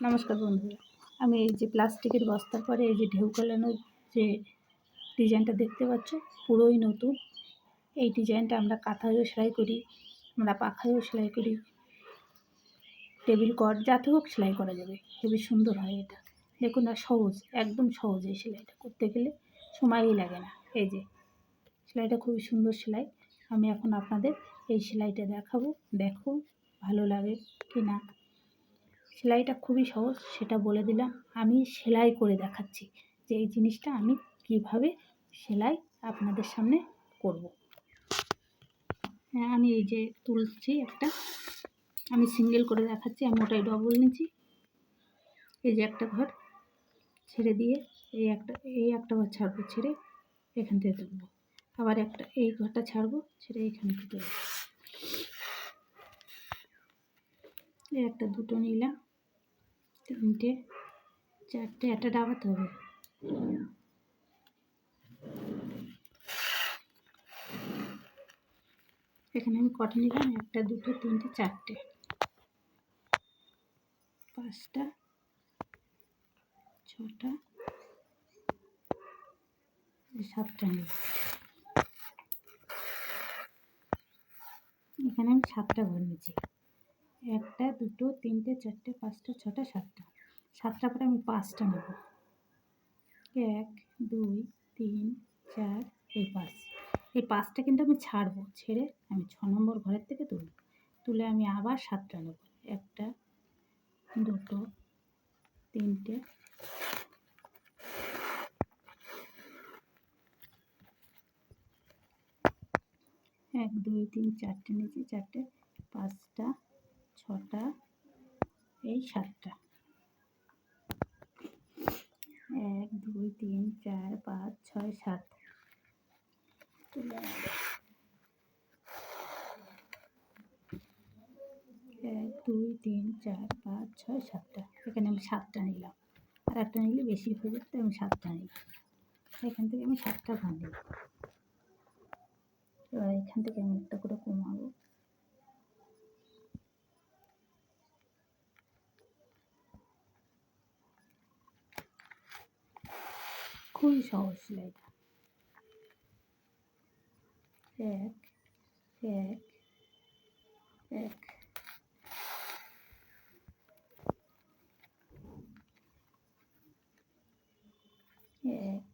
নমস্কার বন্ধুরা। আমি এই যে প্লাস্টিকের বস্তার পরে এই যে ঢেউ কালানোর যে ডিজাইনটা দেখতে পাচ্ছ, পুরোই নতুন। এই ডিজাইনটা আমরা কাঁথায়ও সেলাই করি, আমরা পাখায়ও সেলাই করি। টেবিল কট যাতে হোক সেলাই করা যাবে, খুবই সুন্দর হয় এটা। দেখুন আর সহজ, একদম সহজ এই সেলাইটা। করতে গেলে সময়ই লাগে না। এই যে, সেলাইটা খুবই সুন্দর সেলাই। আমি এখন আপনাদের এই সেলাইটা দেখাবো। দেখো ভালো লাগে কি না। সেলাইটা খুবই সহজ, সেটা বলে দিলাম। আমি সেলাই করে দেখাচ্ছি যে এই জিনিসটা আমি কীভাবে সেলাই আপনাদের সামনে করব। হ্যাঁ আমি এই যে তুলছি একটা। আমি সিঙ্গেল করে দেখাচ্ছি, আমি ওটাই ডবল নিচ্ছি। এই যে একটা ঘর ছেড়ে দিয়ে এই একটা এই একটা ঘর ছাড়বো, ছেড়ে এখান থেকে তুলবো। আবার একটা, এই ঘরটা ছাড়বো, ছেড়ে এখান থেকে তুলবো। এই একটা দুটো নিলাম। তিনটে, চারটে, একটা ডাবাতে হবে। এখানে আমি কটা নিলাম? একটা, দুটো, তিনটে, চারটে। পাঁচটা, ছটা সাতটা নিলাম। এখানে আমি সাতটা ঘর নিয়েছি। একটা, দুটো, তিনটে, চারটে, পাঁচটা, ছটা, সাতটা। সাতটা পরে আমি পাঁচটা নেব। এক, দুই, তিন, চার, এই পাঁচ। এই পাঁচটা কিন্তু আমি ছাড়বো, ছেড়ে আমি ছ নম্বর ঘরের থেকে তুলব। তুলে আমি আবার সাতটা নেব। একটা, দুটো, তিনটে। এক, দুই, তিন, চারটে, নিচে চারটে, পাঁচটা ছটা, এই সাতটা। এক, দুই, তিন, চার, পাঁচ, ছয়, সাত। এক, দুই, তিন, চার, পাঁচ, ছয়, সাতটা। এখানে আমি সাতটা নিলাম। আর একটা নিলে বেশি হয়ে যেত আমি সাতটা নিলাম। এখান থেকে আমি সাতটা ঘর নিলাম এবার এখান থেকে আমি একটা করে কমাবো। kunşaoşleydi. Tek, tek, tek. Tek.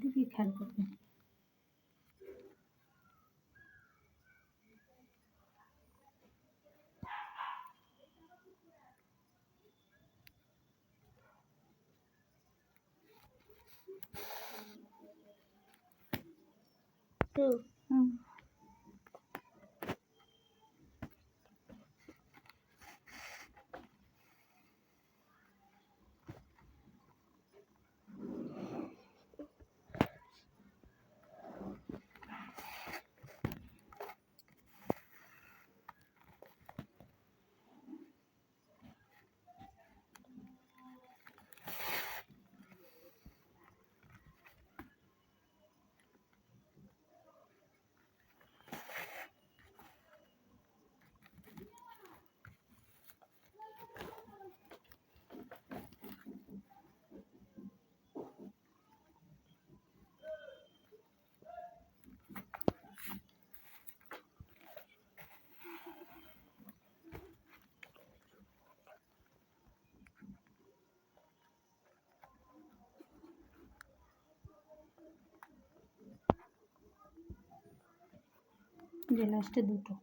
দিকে খেয়াল করবেন হুম যে লাস্টে দুটো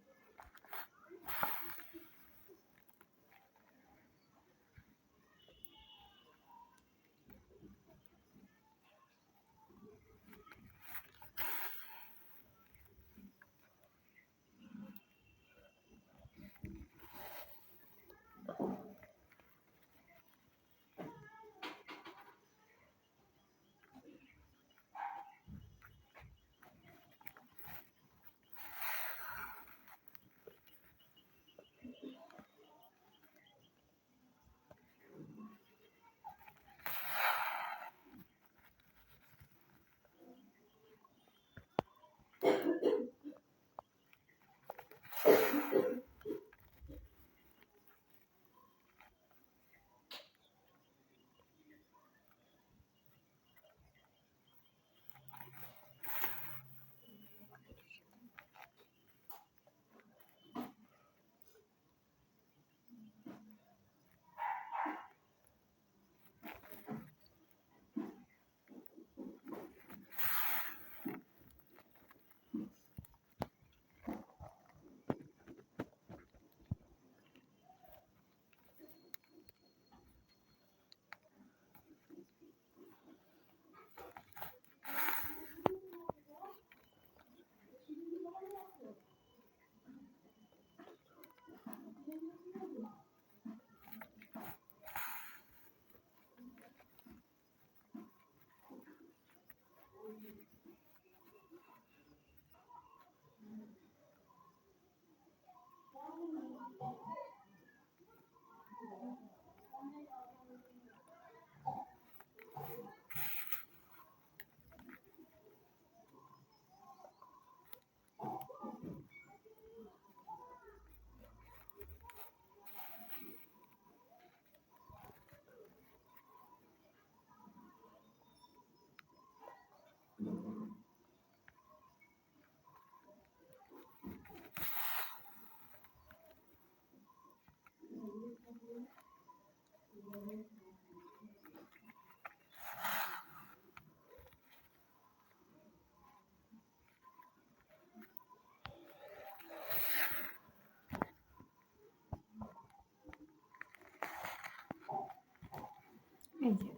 এই যে,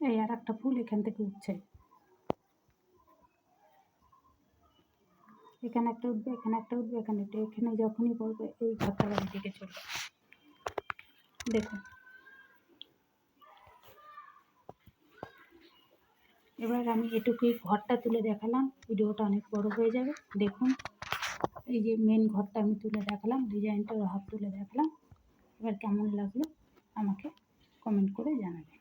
এই আর একটা ফুল এখান থেকে উঠছে। এখানে একটা উঠবে, এখানে একটা উঠবে, এখানে একটা এখানে যখনই পড়বে এই ঘরটা বাড়ি থেকে চলবে দেখুন। এবার আমি এটুকুই ঘরটা তুলে দেখালাম। ভিডিওটা অনেক বড় হয়ে যাবে। দেখুন, এই যে মেন ঘরটা আমি তুলে দেখালাম ডিজাইনটা হাফ তুলে দেখালাম। এবার কেমন লাগল আমাকে কমেন্ট করে জানাবে